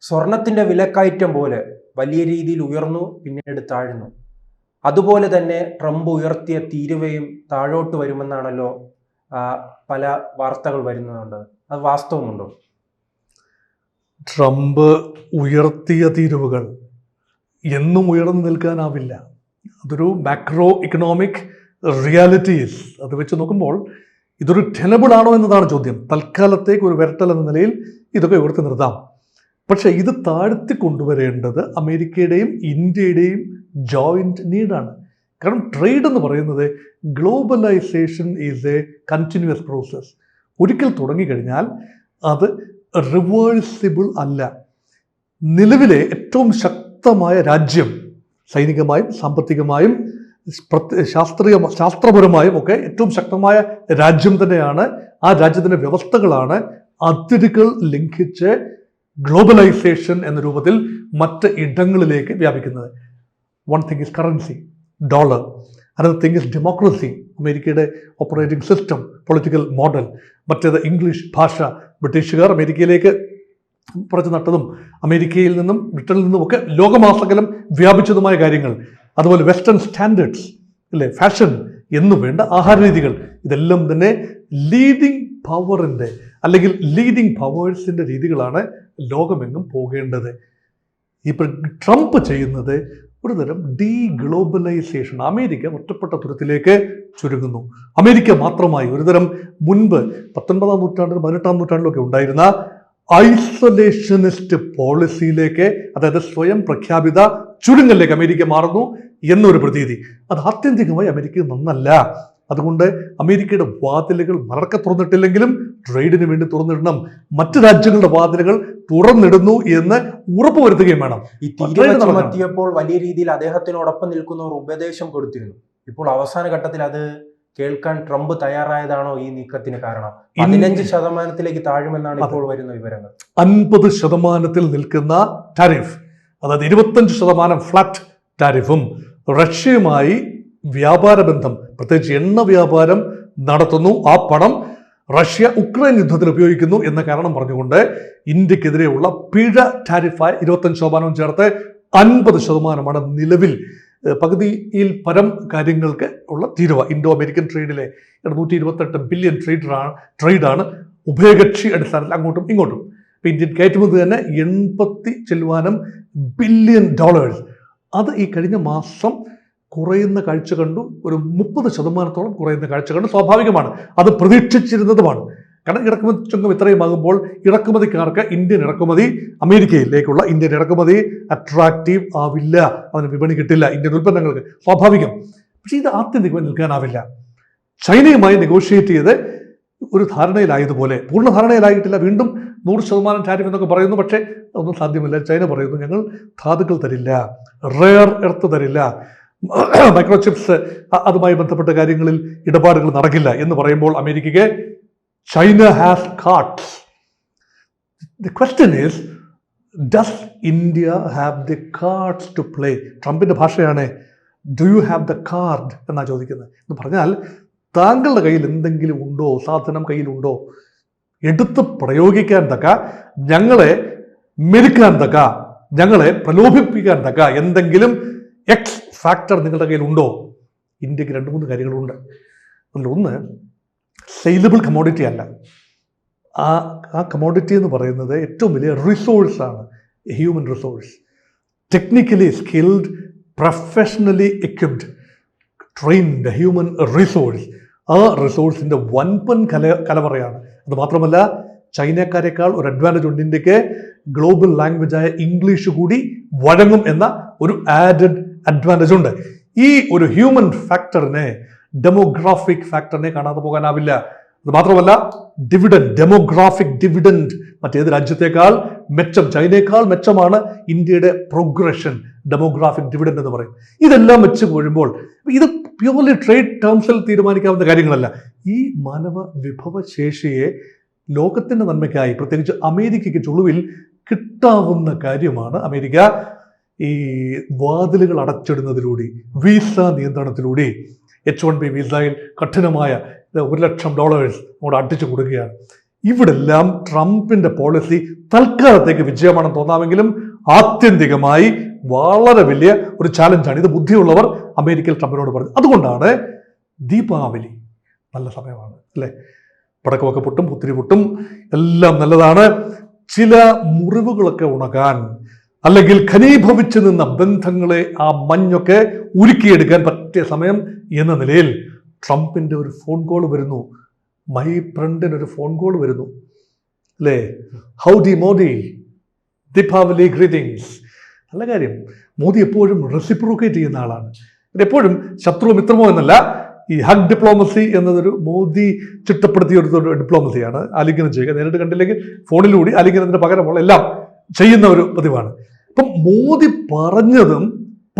സ്വർണത്തിന്റെ വിലക്കയറ്റം പോലെ വലിയ രീതിയിൽ ഉയർന്നു പിന്നീട് താഴ്ന്നു. അതുപോലെ തന്നെ ട്രംപ് ഉയർത്തിയ തീരുവയും താഴോട്ട് വരുമെന്നാണല്ലോ പല വാർത്തകൾ വരുന്നുണ്ട് അത് വാസ്തവമുണ്ടോ? ട്രംപ് ഉയർത്തിയ തീരുവകൾ എന്നും ഉയർന്നു നിൽക്കാനാവില്ല. അതൊരു മാക്രോ ഇക്കണോമിക് റിയാലിറ്റിയിൽ അത് വെച്ച് നോക്കുമ്പോൾ ഇതൊരു ടെനബിൾ ആണോ എന്നതാണ് ചോദ്യം. തൽക്കാലത്തേക്ക് ഒരു വിരട്ടൽ എന്ന നിലയിൽ ഇതൊക്കെ ഉയർത്തി നിർത്താം. പക്ഷേ ഇത് താഴ്ത്തി കൊണ്ടുവരേണ്ടത് അമേരിക്കയുടെയും ഇന്ത്യയുടെയും ജോയിന്റ് നീഡാണ് കാരണം ട്രേഡ് എന്ന് പറയുന്നത് globalisation is a continuous process ഒരിക്കൽ തുടങ്ങിക്കഴിഞ്ഞാൽ അത് റിവേഴ്സിബിൾ അല്ല. നിലവിലെ ഏറ്റവും ശക്തമായ രാജ്യം സൈനികമായും സാമ്പത്തികമായും ശാസ്ത്രീയ ശാസ്ത്രപരമായും ഒക്കെ ഏറ്റവും ശക്തമായ രാജ്യം തന്നെയാണ്. ആ രാജ്യത്തിന്റെ വ്യവസ്ഥകളാണ് അതിരുകൾ ലംഘിച്ച് ഗ്ലോബലൈസേഷൻ എന്ന രൂപത്തിൽ മറ്റ് ഇടങ്ങളിലേക്ക് വ്യാപിക്കുന്നത്. One thing is currency dollar another thing is democracy അമേരിക്കയുടെ ഓപ്പറേറ്റിംഗ് സിസ്റ്റം പൊളിറ്റിക്കൽ മോഡൽ മറ്റേത് ഇംഗ്ലീഷ് ഭാഷ ബ്രിട്ടീഷുകാർ അമേരിക്കയിലേക്ക് പുറത്തു നട്ടതും അമേരിക്കയിൽ നിന്നും ബ്രിട്ടനിൽ നിന്നും ഒക്കെ ലോകമാസകലം വ്യാപിച്ചതുമായ കാര്യങ്ങൾ. അതുപോലെ വെസ്റ്റേൺ സ്റ്റാൻഡേർഡ്സ് അല്ലേ? ഫാഷൻ എന്നു വേണ്ട ആഹാര രീതികൾ ഇതെല്ലാം തന്നെ ലീഡിംഗ് പവറിന്റെ അല്ലെങ്കിൽ ലീഡിങ് പവേഴ്സിന്റെ രീതികളാണ് ലോകമെങ്ങും പോകേണ്ടത്. ഇപ്പോൾ ട്രംപ് ചെയ്യുന്നത് ഒരു തരം ഡീ ഗ്ലോബലൈസേഷൻ അമേരിക്ക ഒറ്റപ്പെട്ട തുരത്തിലേക്ക് ചുരുങ്ങുന്നു. അമേരിക്ക മാത്രമായി ഒരുതരം മുൻപ് പത്തൊൻപതാം നൂറ്റാണ്ടിലും പതിനെട്ടാം നൂറ്റാണ്ടിലൊക്കെ ഉണ്ടായിരുന്ന ഐസൊലേഷനിസ്റ്റ് പോളിസിയിലേക്ക് അതായത് സ്വയം പ്രഖ്യാപിത ചുരുങ്ങലിലേക്ക് അമേരിക്ക മാറുന്നു എന്നൊരു പ്രതീതി. അത് ആത്യന്തികമായി അമേരിക്ക നന്നല്ല. അതുകൊണ്ട് അമേരിക്കയുടെ വാതിലുകൾ മലർക്ക തുറന്നിട്ടില്ലെങ്കിലും ട്രേഡിന് വേണ്ടി തുറന്നിടണം. മറ്റു രാജ്യങ്ങളുടെ വാതിലുകൾ തുറന്നിടുന്നു എന്ന് ഉറപ്പുവരുത്തുകയും വേണം. ഈ തീരുവ വലിയ രീതിയിൽ അദ്ദേഹത്തിനോടൊപ്പം ഒരു ഉപദേശം കൊടുത്തിരുന്നു. ഇപ്പോൾ അവസാന ഘട്ടത്തിൽ അത് കേൾക്കാൻ ട്രംപ് തയ്യാറായതാണോ ഈ നീക്കത്തിന് കാരണം? പതിനഞ്ച് ശതമാനത്തിലേക്ക് താഴുമെന്നാണ് ഇപ്പോൾ വരുന്ന വിവരങ്ങൾ. അൻപത് ശതമാനത്തിൽ നിൽക്കുന്ന ടാരിഫ് അതായത് ഇരുപത്തഞ്ച് ശതമാനം ഫ്ലാറ്റ് ടാരിഫും റഷ്യയുമായി വ്യാപാര ബന്ധം പ്രത്യേകിച്ച് എണ്ണ വ്യാപാരം നടത്തുന്നു. ആ പണം റഷ്യ ഉക്രൈൻ യുദ്ധത്തിൽ ഉപയോഗിക്കുന്നു എന്ന കാരണം പറഞ്ഞുകൊണ്ട് ഇന്ത്യക്കെതിരെയുള്ള പിഴ ടാരിഫായ ഇരുപത്തഞ്ച് ശതമാനവും ചേർത്ത് അൻപത് ശതമാനമാണ് നിലവിൽ പകുതിയിൽ പരം കാര്യങ്ങൾക്ക് ഉള്ള തീരുവ. ഇൻഡോ അമേരിക്കൻ ട്രേഡിലെ നൂറ്റി ഇരുപത്തെട്ട് ബില്യൺ ട്രേഡറാണ് ട്രേഡാണ് ഉഭയകക്ഷി അടിസ്ഥാനത്തിൽ അങ്ങോട്ടും ഇങ്ങോട്ടും. ഇപ്പം ഇന്ത്യൻ കയറ്റുമതി തന്നെ എൺപത്തി ചെല്ലുവാനും ബില്യൺ ഡോളേഴ്സ്. അത് ഈ കഴിഞ്ഞ മാസം കുറയുന്ന കാഴ്ച കണ്ടു. ഒരു മുപ്പത് ശതമാനത്തോളം കുറയുന്ന കാഴ്ച കണ്ടു. സ്വാഭാവികമാണ്. അത് പ്രതീക്ഷിച്ചിരുന്നതുമാണ്. കാരണം ഇറക്കുമതി ചുങ്കം ഇത്രയുമാകുമ്പോൾ ഇറക്കുമതിക്കാർക്ക് ഇന്ത്യൻ ഇറക്കുമതി അമേരിക്കയിലേക്കുള്ള ഇന്ത്യൻ ഇറക്കുമതി അട്രാക്റ്റീവ് ആവില്ല. അതിന് വിപണി കിട്ടില്ല ഇന്ത്യൻ ഉൽപ്പന്നങ്ങൾക്ക്. സ്വാഭാവികം. പക്ഷേ ഇത് ആത്യന്തികമായി നിൽക്കാനാവില്ല. ചൈനയുമായി നെഗോഷിയേറ്റ് ചെയ്ത് ഒരു ധാരണയിലായതുപോലെ പൂർണ ധാരണയിലായിട്ടില്ല. വീണ്ടും നൂറ് ശതമാനം ടാരിഫ് എന്നൊക്കെ പറയുന്നു. പക്ഷേ ഒന്നും സാധ്യമല്ല. ചൈന പറയുന്നു ഞങ്ങൾ ധാതുക്കൾ തരില്ല. റെയർ എർത്ത് തരില്ല. മൈക്രോ ചിപ്സ് അതുമായി ബന്ധപ്പെട്ട കാര്യങ്ങളിൽ ഇടപാടുകൾ നടക്കില്ല എന്ന് പറയുമ്പോൾ അമേരിക്കയ്ക്ക് China has cards the question is does India have the cards to play ട്രംപിന്റെ ഭാഷയാണ് do you have the card എന്നാണ് ചോദിക്കുന്നത്. എന്ന് പറഞ്ഞാൽ താങ്കളുടെ കയ്യിൽ എന്തെങ്കിലും ഉണ്ടോ? സാധനം കയ്യിലുണ്ടോ എടുത്ത് പ്രയോഗിക്കാൻ തക്ക ഞങ്ങളെ മെരുക്കാൻ തക്ക ഞങ്ങളെ പ്രലോഭിപ്പിക്കാൻ തക്ക എന്തെങ്കിലും എക്സ് ഫാക്ടർ നിങ്ങളുടെ കയ്യിലുണ്ടോ? ഇന്ത്യയ്ക്ക് രണ്ട് മൂന്ന് കാര്യങ്ങളുണ്ട്. അതിലൊന്ന് സെയിലബിൾ കമോഡിറ്റി അല്ല. ആ ആ കമോഡിറ്റി എന്ന് പറയുന്നത് ഏറ്റവും വലിയ റിസോഴ്സാണ് human resource technically skilled professionally equipped trained human resource ആ റിസോഴ്സിന്റെ വൻപൻ കല കലവറയാണ്. അത് മാത്രമല്ല ചൈനക്കാരെക്കാൾ ഒരു അഡ്വാന്റേജ് ഉണ്ട് ഇന്ത്യയ്ക്ക്. ഗ്ലോബൽ ലാംഗ്വേജായ ഇംഗ്ലീഷ് കൂടി വഴങ്ങും എന്ന ഒരു ആഡഡ് അഡ്വാന്റേജ് ഉണ്ട്. ഈ ഒരു ഹ്യൂമൻ ഫാക്ടറിനെ ഡെമോഗ്രാഫിക് ഫാക്ടറിനെ കാണാതെ പോകാനാവില്ല. അത് മാത്രമല്ല ഡിവിഡൻഡ് ഡെമോഗ്രാഫിക് ഡിവിഡൻഡ് മറ്റേത് രാജ്യത്തേക്കാൾ മെച്ചം ചൈനയേക്കാൾ മെച്ചമാണ് ഇന്ത്യയുടെ പ്രോഗ്രഷൻ ഡെമോഗ്രാഫിക് ഡിവിഡൻഡ് എന്ന് പറയും ഇതെല്ലാം വെച്ച് പോഴുമ്പോൾ ഇത് പ്യുവർലി ട്രേഡ് ടേംസിൽ തീരുമാനിക്കാവുന്ന കാര്യങ്ങളല്ല. ഈ മാനവ വിഭവശേഷിയെ ലോകത്തിന്റെ നന്മയ്ക്കായി പ്രത്യേകിച്ച് അമേരിക്കയ്ക്ക് ചുളുവിൽ കിട്ടാവുന്ന കാര്യമാണ് അമേരിക്ക. ഈ വാതിലുകൾ അടച്ചിടുന്നതിലൂടെ വിസ നിയന്ത്രണത്തിലൂടെ എച്ച് വൺ ബി വിസയിൽ കഠിനമായ ഒരു ലക്ഷം ഡോളേഴ്സ് അങ്ങോട്ട് അടിച്ചു കൊടുക്കുകയാണ്. ഇവിടെല്ലാം ട്രംപിന്റെ പോളിസി തൽക്കാലത്തേക്ക് വിജയമാണെന്ന് തോന്നാമെങ്കിലും ആത്യന്തികമായി വളരെ വലിയ ഒരു ചാലഞ്ചാണ് ഇത് ബുദ്ധിയുള്ളവർ അമേരിക്കയിൽ ട്രംപിനോട് പറഞ്ഞു. അതുകൊണ്ടാണ് ദീപാവലി നല്ല സമയമാണ് അല്ലേ? പടക്കമൊക്കെ പൊട്ടും പുത്തിരി പൊട്ടും എല്ലാം നല്ലതാണ്. ചില മുറിവുകളൊക്കെ ഉണങ്ങാൻ അല്ലെങ്കിൽ ഖനീഭവിച്ചു നിന്ന ബന്ധങ്ങളെ ആ മഞ്ഞൊക്കെ ഉരുക്കിയെടുക്കാൻ പറ്റിയ സമയം എന്ന നിലയിൽ ട്രംപിന്റെ ഒരു ഫോൺ കോൾ വരുന്നു. മൈ ഫ്രണ്ടിന് ഒരു ഫോൺ കോൾ വരുന്നു. അല്ലേ? How the Modi Deepavali greetings നല്ല കാര്യം. മോദി എപ്പോഴും റെസിപ്രോക്കേറ്റ് ചെയ്യുന്ന ആളാണ്. എപ്പോഴും ശത്രു മിത്രമോ എന്നല്ല ഈ ഹഗ് ഡിപ്ലോമസി എന്നതൊരു മോദി ചിട്ടപ്പെടുത്തിയ ഒരു ഡിപ്ലോമസിയാണ് ആലിംഗനം ചെയ്യുക. നേരിട്ട് കണ്ടില്ലെങ്കിൽ ഫോണിലൂടെ ആലിംഗനത്തിന് പകരമുള്ള എല്ലാം ചെയ്യുന്ന ഒരു പതിവാണ്. അപ്പം മോദി പറഞ്ഞതും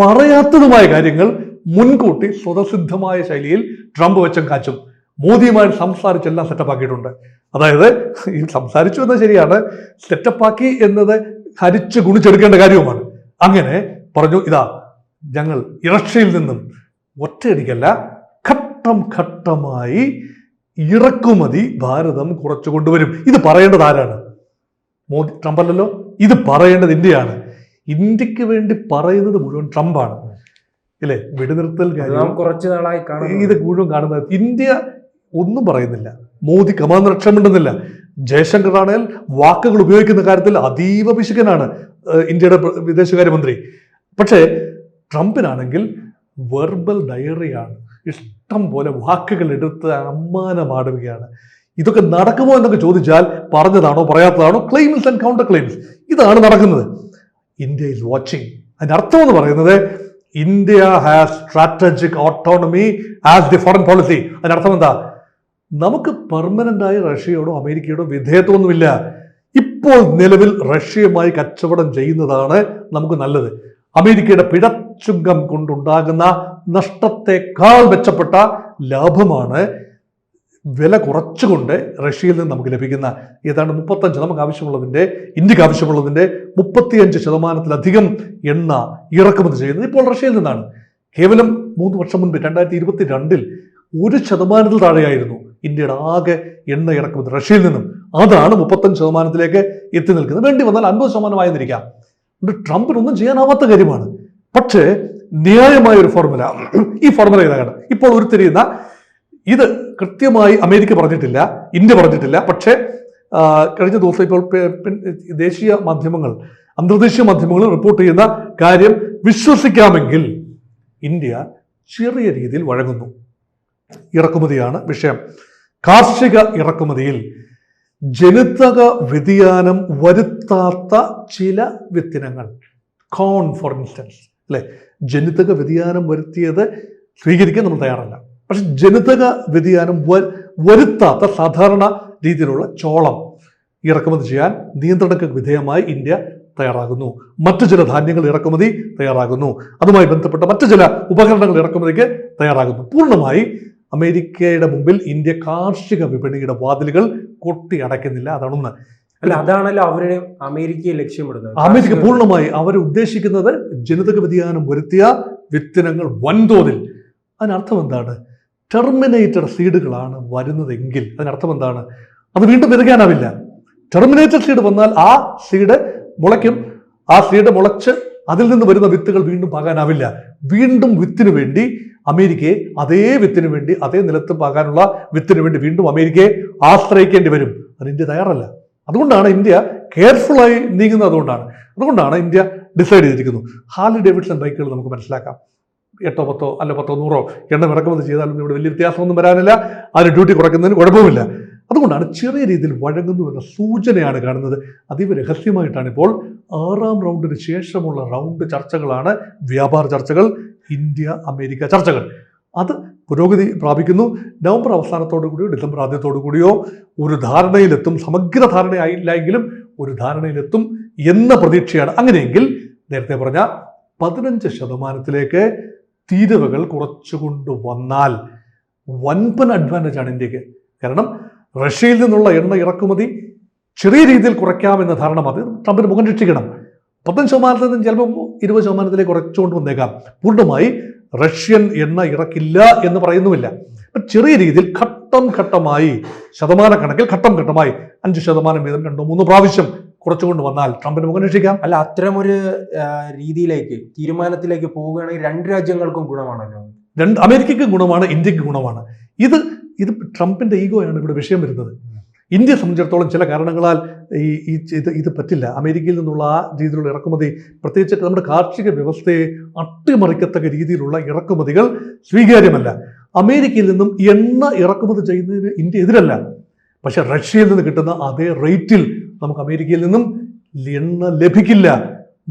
പറയാത്തതുമായ കാര്യങ്ങൾ മുൻകൂട്ടി സ്വതസിദ്ധമായ ശൈലിയിൽ ട്രംപ് വെച്ചും കാച്ചും. മോദിയുമായി സംസാരിച്ചെല്ലാം സെറ്റപ്പ് ആക്കിയിട്ടുണ്ട്. അതായത് ഈ സംസാരിച്ചു എന്നത് ശരിയാണ് സെറ്റപ്പാക്കി എന്നത് ഹരിച്ച് ഗുണിച്ചെടുക്കേണ്ട കാര്യവുമാണ്. അങ്ങനെ പറഞ്ഞു ഇതാ ഞങ്ങൾ ഇറഷ്യയിൽ നിന്നും ഒറ്റയടിക്കല്ല ഘട്ടം ഘട്ടമായി ഇറക്കുമതി ഭാരതം കുറച്ചു കൊണ്ടുവരും ഇത് പറയേണ്ടത് ആരാണ്? മോദി ട്രംപ് അല്ലല്ലോ? ഇത് പറയേണ്ടത് ഇന്ത്യയാണ്. ഇന്ത്യയ്ക്ക് വേണ്ടി പറയുന്നത് മുഴുവൻ ട്രംപാണ്. ഇല്ലേ വെടിനിർത്തൽ കാര്യം. കുറച്ചു നാളായി കാണുന്നത്. ഇത് മുഴുവൻ കാണുന്നത് ഇന്ത്യ ഒന്നും പറയുന്നില്ല. മോദി കമാന്ന് രക്ഷമുണ്ടെന്നില്ല ജയശങ്കർ ആണെങ്കിൽ വാക്കുകൾ ഉപയോഗിക്കുന്ന കാര്യത്തിൽ അതീവ പിശുക്കനാണ് ഇന്ത്യയുടെ വിദേശകാര്യമന്ത്രി. പക്ഷേ ട്രംപിനാണെങ്കിൽ വെർബൽ ഡയറിയാണ് ഇഷ്ടം പോലെ വാക്കുകൾ എടുത്ത് അമ്മാനമാടുകയാണ് ഇതൊക്കെ നടക്കുമോ എന്നൊക്കെ ചോദിച്ചാൽ പറഞ്ഞതാണോ പറയാത്തതാണോ ക്ലെയിംസ് ആൻഡ് കൗണ്ടർ ക്ലെയിംസ് ഇതാണ് നടക്കുന്നത്. ഇന്ത്യ ഇസ് വാച്ചിങ് അതിന്റെ അർത്ഥം എന്ന് പറയുന്നത് India has strategic autonomy as the foreign policy അതിന്റെ അർത്ഥം എന്താ? നമുക്ക് പെർമനന്റ് ആയി റഷ്യയോടോ അമേരിക്കയോടോ വിധേയത്വമൊന്നുമില്ല. ഇപ്പോൾ നിലവിൽ റഷ്യയുമായി കച്ചവടം ചെയ്യുന്നതാണ് നമുക്ക് നല്ലത്. അമേരിക്കയുടെ പിഴച്ചുങ്കം കൊണ്ടുണ്ടാകുന്ന നഷ്ടത്തെക്കാൾ മെച്ചപ്പെട്ട ലാഭമാണ് വില കുറച്ചുകൊണ്ട് റഷ്യയിൽ നിന്ന് നമുക്ക് ലഭിക്കുന്ന ഏതാണ്ട് മുപ്പത്തഞ്ച് നമുക്ക് ആവശ്യമുള്ളതിന്റെ ഇന്ത്യയ്ക്ക് ആവശ്യമുള്ളതിന്റെ മുപ്പത്തിയഞ്ച് ശതമാനത്തിലധികം എണ്ണ ഇറക്കുമതി ചെയ്യുന്നത് ഇപ്പോൾ റഷ്യയിൽ നിന്നാണ്. കേവലം മൂന്ന് വർഷം മുൻപ് രണ്ടായിരത്തി ഇരുപത്തി രണ്ടിൽ ഒരു ശതമാനത്തിൽ താഴെയായിരുന്നു ഇന്ത്യയുടെ ആകെ എണ്ണ ഇറക്കുമതി റഷ്യയിൽ നിന്നും. അതാണ് മുപ്പത്തഞ്ച് ശതമാനത്തിലേക്ക് എത്തി നിൽക്കുന്നത്. വേണ്ടി വന്നാൽ അൻപത് ശതമാനമായിരിക്കാം. അതുകൊണ്ട് ട്രംപിനൊന്നും ചെയ്യാനാവാത്ത കാര്യമാണ്. പക്ഷേ ന്യായമായ ഒരു ഫോർമുല. ഈ ഫോർമുല ഏതാണ് ഇപ്പോൾ ഉരുത്തിരിയുന്ന ഇത് കൃത്യമായി അമേരിക്ക പറഞ്ഞിട്ടില്ല ഇന്ത്യ പറഞ്ഞിട്ടില്ല. പക്ഷേ കഴിഞ്ഞ ദിവസം ഇപ്പോൾ ദേശീയ മാധ്യമങ്ങൾ അന്തർദേശീയ മാധ്യമങ്ങൾ റിപ്പോർട്ട് ചെയ്യുന്ന കാര്യം വിശ്വസിക്കാമെങ്കിൽ ഇന്ത്യ ചെറിയ രീതിയിൽ വഴങ്ങുന്നു. ഇറക്കുമതിയാണ് വിഷയം. കാർഷിക ഇറക്കുമതിയിൽ ജനിതക വ്യതിയാനം വരുത്താത്ത ചില വിത്തിനങ്ങൾ. കോൺ ഫോർ ഇൻസ്റ്റൻസ് അല്ലെ? ജനിതക വ്യതിയാനം വരുത്തിയത് സ്വീകരിക്കാൻ നമ്മൾ തയ്യാറല്ല. പക്ഷെ ജനിതക വ്യതിയാനം വരുത്താത്ത സാധാരണ രീതിയിലുള്ള ചോളം ഇറക്കുമതി ചെയ്യാൻ നിയന്ത്രണക്ക് വിധേയമായി ഇന്ത്യ തയ്യാറാകുന്നു. മറ്റു ചില ധാന്യങ്ങൾ ഇറക്കുമതി തയ്യാറാകുന്നു. അതുമായി ബന്ധപ്പെട്ട മറ്റു ചില ഉപകരണങ്ങൾ ഇറക്കുമതിക്ക് തയ്യാറാകുന്നു. പൂർണമായി അമേരിക്കയുടെ മുമ്പിൽ ഇന്ത്യ കാർഷിക വിപണിയുടെ വാതിലുകൾ കൊട്ടി അടയ്ക്കുന്നില്ല. അതാണൊന്ന് അല്ല അതാണല്ലോ അവരുടെ അമേരിക്കയെ ലക്ഷ്യമിടുന്നത്. അമേരിക്ക പൂർണമായി അവർ ഉദ്ദേശിക്കുന്നത് ജനിതക വ്യതിയാനം വരുത്തിയ വിത്തിനങ്ങൾ വൻതോതിൽ. അതിനർത്ഥം എന്താണ്? ടെർമിനേറ്റഡ് സീഡുകളാണ് വരുന്നതെങ്കിൽ അതിനർത്ഥം എന്താണ്? അത് വീണ്ടും വിതയ്ക്കാനാവില്ല. ടെർമിനേറ്റഡ് സീഡ് വന്നാൽ ആ സീഡ് മുളയ്ക്കും. ആ സീഡ് മുളച്ച് അതിൽ നിന്ന് വരുന്ന വിത്തുകൾ വീണ്ടും പാകാനാവില്ല. വീണ്ടും വിത്തിനു വേണ്ടി അമേരിക്കയെ അതേ വിത്തിനു വേണ്ടി അതേ നിലത്ത് പാകാനുള്ള വിത്തിനു വേണ്ടി വീണ്ടും അമേരിക്കയെ ആശ്രയിക്കേണ്ടി വരും. അത് ഇന്ത്യ തയ്യാറല്ല. അതുകൊണ്ടാണ് ഇന്ത്യ കെയർഫുള്ളായി നീങ്ങുന്നത് അതുകൊണ്ടാണ്. അതുകൊണ്ടാണ് ഇന്ത്യ ഡിസൈഡ് ചെയ്തിരിക്കുന്നത് ഹാർലി ഡേവിഡ്സൺ ബൈക്കുകൾ നമുക്ക് മനസ്സിലാക്കാം. എട്ടോ പത്തോ അല്ല പത്തോ നൂറോ എണ്ണം ഇറക്കുമതി ചെയ്താലൊന്നും ഇവിടെ വലിയ വ്യത്യാസമൊന്നും വരാനില്ല. അതിന് ഡ്യൂട്ടി കുറയ്ക്കുന്നതിന് കുഴപ്പമില്ല. അതുകൊണ്ടാണ് ചെറിയ രീതിയിൽ വഴങ്ങുന്നു എന്ന സൂചനയാണ് കാണുന്നത്. അതീവ രഹസ്യമായിട്ടാണ് ഇപ്പോൾ ആറാം റൗണ്ടിന് ശേഷമുള്ള റൗണ്ട് ചർച്ചകളാണ് വ്യാപാര ചർച്ചകൾ ഇന്ത്യ അമേരിക്ക ചർച്ചകൾ. അത് പുരോഗതി പ്രാപിക്കുന്നു. നവംബർ അവസാനത്തോടു കൂടിയോ ഡിസംബർ ആദ്യത്തോടു കൂടിയോ ഒരു ധാരണയിലെത്തും. സമഗ്ര ധാരണയായില്ല എങ്കിലും ഒരു ധാരണയിലെത്തും എന്ന പ്രതീക്ഷയാണ്. അങ്ങനെയെങ്കിൽ നേരത്തെ പറഞ്ഞ പതിനഞ്ച് ശതമാനത്തിലേക്ക് തീരുവകൾ കുറച്ചുകൊണ്ട് വന്നാൽ വൻപൻ അഡ്വാന്റേജ് ആണ് ഇന്ത്യയ്ക്ക്. കാരണം റഷ്യയിൽ നിന്നുള്ള എണ്ണ ഇറക്കുമതി ചെറിയ രീതിയിൽ കുറയ്ക്കാമെന്ന ധാരണ മതി. ട്രംപിന് മുഖം രക്ഷിക്കണം. പത്തഞ്ച് ശതമാനത്തിൽ നിന്ന് ചിലപ്പോൾ ഇരുപത് ശതമാനത്തിലേക്ക് കുറച്ചുകൊണ്ട് വന്നേക്കാം. പൂർണമായി റഷ്യൻ എണ്ണ ഇറക്കില്ല എന്ന് പറയുന്നുമില്ല. ചെറിയ രീതിയിൽ ഘട്ടം ഘട്ടമായി ശതമാനക്കണക്കിൽ ഘട്ടം ഘട്ടമായി അഞ്ച് ശതമാനം വീതം രണ്ടോ മൂന്നോ പ്രാവശ്യം കുറച്ചുകൊണ്ട് വന്നാൽ ട്രംപിന് മുഖം രക്ഷിക്കാം അല്ല അത്തരമൊരു ഒരു രീതിയിലേക്ക് തീരുമാനത്തിലേക്ക് പോവുകയാണെങ്കിൽ രണ്ട് രാജ്യങ്ങൾക്കും ഗുണമാണല്ലോ. രണ്ട് അമേരിക്കയ്ക്ക് ഗുണമാണ് ഇന്ത്യയ്ക്ക് ഗുണമാണ്. ഇത് ഇത് ട്രംപിന്റെ ഈഗോയാണ് ഇവിടെ വിഷയം വരുന്നത്. ഇന്ത്യയെ സംബന്ധിച്ചിടത്തോളം ചില കാരണങ്ങളാൽ ഈ ഈ ഇത് ഇത് പറ്റില്ല. അമേരിക്കയിൽ നിന്നുള്ള ആ രീതിയിലുള്ള ഇറക്കുമതി പ്രത്യേകിച്ച് നമ്മുടെ കാർഷിക വ്യവസ്ഥയെ അട്ടിമറിക്കത്തക്ക രീതിയിലുള്ള ഇറക്കുമതികൾ സ്വീകാര്യമല്ല. അമേരിക്കയിൽ നിന്നും എണ്ണ ഇറക്കുമതി ചെയ്യുന്നതിന് ഇന്ത്യ എതിരല്ല. പക്ഷെ റഷ്യയിൽ നിന്ന് കിട്ടുന്ന അതേ റേറ്റിൽ നമുക്ക് അമേരിക്കയിൽ നിന്നും എണ്ണ ലഭിക്കില്ല.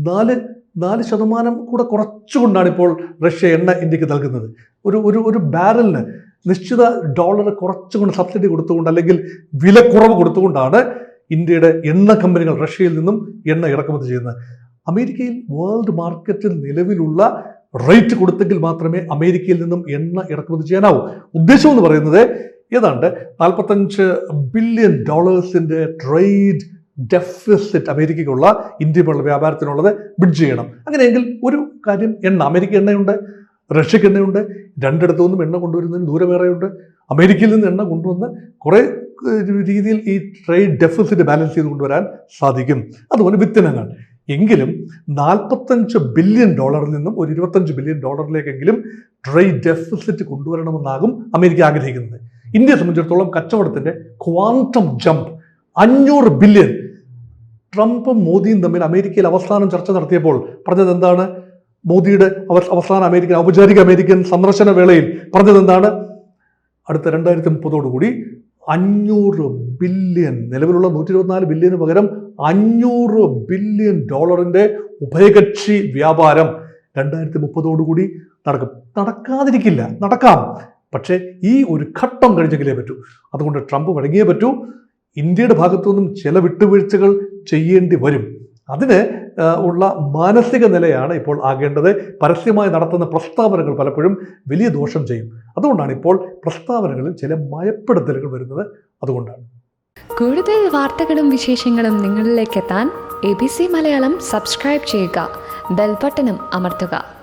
നാല് നാല് ശതമാനം കൂടെ കുറച്ചുകൊണ്ടാണ് ഇപ്പോൾ റഷ്യ എണ്ണ ഇന്ത്യയ്ക്ക് നൽകുന്നത്. ഒരു ഒരു ഒരു ബാരലിന് നിശ്ചിത ഡോളർ കുറച്ചുകൊണ്ട് സബ്സിഡി കൊടുത്തുകൊണ്ട് അല്ലെങ്കിൽ വിലക്കുറവ് കൊടുത്തുകൊണ്ടാണ് ഇന്ത്യയുടെ എണ്ണ കമ്പനികൾ റഷ്യയിൽ നിന്നും എണ്ണ ഇറക്കുമതി ചെയ്യുന്നത്. അമേരിക്കയിൽ വേൾഡ് മാർക്കറ്റിൽ നിലവിലുള്ള റേറ്റ് കൊടുത്തെങ്കിൽ മാത്രമേ അമേരിക്കയിൽ നിന്നും എണ്ണ ഇറക്കുമതി ചെയ്യാനാവൂ. ഉദ്ദേശം എന്ന് പറയുന്നത് ഏതാണ്ട് നാൽപ്പത്തഞ്ച് ബില്യൺ ഡോളേഴ്സിന്റെ ട്രേഡ് ഡെഫിസിറ്റ് അമേരിക്കയ്ക്കുള്ള ഇന്ത്യയുമായുള്ള വ്യാപാരത്തിനുള്ളത് ബിഡ് ചെയ്യണം. അങ്ങനെയെങ്കിൽ ഒരു കാര്യം എണ്ണ അമേരിക്ക എണ്ണയുണ്ട് റഷ്യക്ക് എണ്ണയുണ്ട് രണ്ടിടത്തു നിന്നും എണ്ണ കൊണ്ടുവരുന്നതിന് ദൂരമേറെയുണ്ട് അമേരിക്കയിൽ നിന്ന് എണ്ണ കൊണ്ടുവന്ന് കുറേ രീതിയിൽ ഈ ട്രേഡ് ഡെഫിസിറ്റ് ബാലൻസ് ചെയ്ത് കൊണ്ടുവരാൻ സാധിക്കും. അതുപോലെ വിത്തിനങ്ങൾ. എങ്കിലും നാൽപ്പത്തഞ്ച് ബില്യൺ ഡോളറിൽ നിന്നും ഒരു ഇരുപത്തഞ്ച് ബില്യൺ ഡോളറിലേക്കെങ്കിലും ട്രേഡ് ഡെഫിസിറ്റ് കൊണ്ടുവരണമെന്നാകും അമേരിക്ക ആഗ്രഹിക്കുന്നത്. ഇന്ത്യയെ സംബന്ധിച്ചിടത്തോളം കച്ചവടത്തിന്റെ ക്വാണ്ടം ജമ്പ് അഞ്ഞൂറ് ബില്യൺ ട്രംപും മോദിയും തമ്മിൽ അമേരിക്കയിൽ അവസാനം ചർച്ച നടത്തിയപ്പോൾ പറഞ്ഞത് എന്താണ് മോദിയുടെ അവ- അവസാന അമേരിക്കൻ ഔപചാരിക അമേരിക്കൻ സന്ദർശന വേളയിൽ പറഞ്ഞത് എന്താണ് അടുത്ത രണ്ടായിരത്തി മുപ്പതോടുകൂടി അഞ്ഞൂറ് ബില്യൺ നിലവിലുള്ള നൂറ്റി ഇരുപത്തിനാല് ബില്യന് പകരം അഞ്ഞൂറ് ബില്യൺ ഡോളറിന്റെ ഉഭയകക്ഷി വ്യാപാരം രണ്ടായിരത്തി മുപ്പതോടുകൂടി നടക്കും. നടക്കാതിരിക്കില്ല നടക്കാം. പക്ഷേ ഈ ഒരു ഘട്ടം കഴിഞ്ഞെങ്കിലേ പറ്റൂ. അതുകൊണ്ട് ട്രംപ് വഴങ്ങിയേ പറ്റൂ. ഇന്ത്യയുടെ ഭാഗത്തു നിന്നും ചില വിട്ടുവീഴ്ചകൾ ചെയ്യേണ്ടി വരും. അതിന് ഉള്ള മാനസിക നിലയാണ് ഇപ്പോൾ ആകേണ്ടത്. പരസ്യമായി നടത്തുന്ന പ്രസ്താവനകൾ പലപ്പോഴും വലിയ ദോഷം ചെയ്യും. അതുകൊണ്ടാണ് ഇപ്പോൾ പ്രസ്താവനകളിൽ ചില മയപ്പെടുത്തലുകൾ വരുന്നത് അതുകൊണ്ടാണ്. കൂടുതൽ വാർത്തകളും വിശേഷങ്ങളും നിങ്ങളിലേക്ക് എത്താൻ A B C Malayalam subscribe ചെയ്യുക. ബെൽബട്ടനും അമർത്തുക.